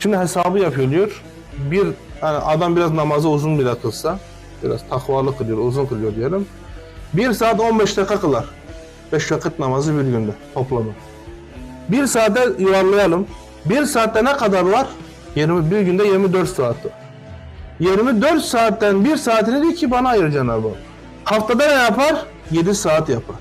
Şimdi hesabı yapıyor diyor. Bir yani adam biraz namazı uzun bile kılsa, biraz takvalı kılıyor, uzun kılıyor diyelim. 1 saat 15 dakika kılar. 5 vakit namazı bir günde toplamı. 1 saate yuvarlayalım. 1 saatte ne kadar var? 20, bir günde 24 saat var. 24 saatten 1 saatini diyor ki bana ayır Cenab-ı. Haftada ne yapar? 7 saat yapar.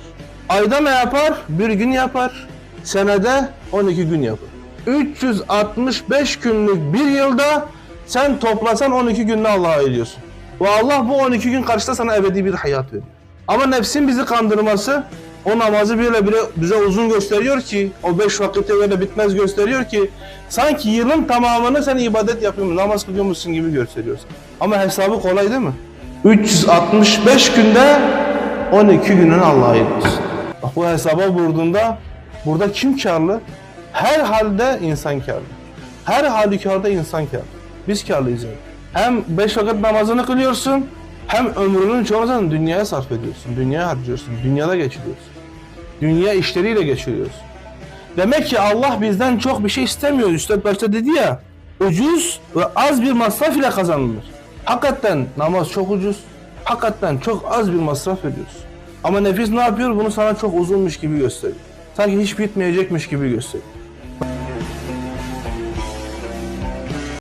Ayda ne yapar? Bir gün yapar. Senede 12 gün yapar. 365 günlük bir yılda sen toplasan 12 günde Allah'a ediyorsun. Ve Allah bu 12 gün karşısında sana ebedi bir hayat veriyor. Ama nefsin bizi kandırması o namazı böyle bile bize uzun gösteriyor ki o beş vakitte böyle bitmez gösteriyor ki sanki yılın tamamını sen ibadet yapıyormuşsun, namaz kılıyormuşsun gibi gösteriyorsun. Ama hesabı kolay değil mi? 365 günde 12 gününü Allah'a ediyorsun. Bak bu hesaba vurduğunda burada kim karlı? Her halde insan karlı. Her halükarda insan karlı. Biz karlıyız yani. Hem beş vakit namazını kılıyorsun, hem ömrünün çoğunu dünyaya sarf ediyorsun. Dünyaya harcıyorsun, dünyada geçiriyorsun. Dünya işleriyle geçiriyorsun. Demek ki Allah bizden çok bir şey istemiyor. Üstad başta dedi ya, ucuz ve az bir masraf ile kazanılır. Hakikaten namaz çok ucuz, hakikaten çok az bir masraf ediyorsun. Ama nefis ne yapıyor? Bunu sana çok uzunmuş gibi gösteriyor. Sanki hiç bitmeyecekmiş gibi gösteriyor.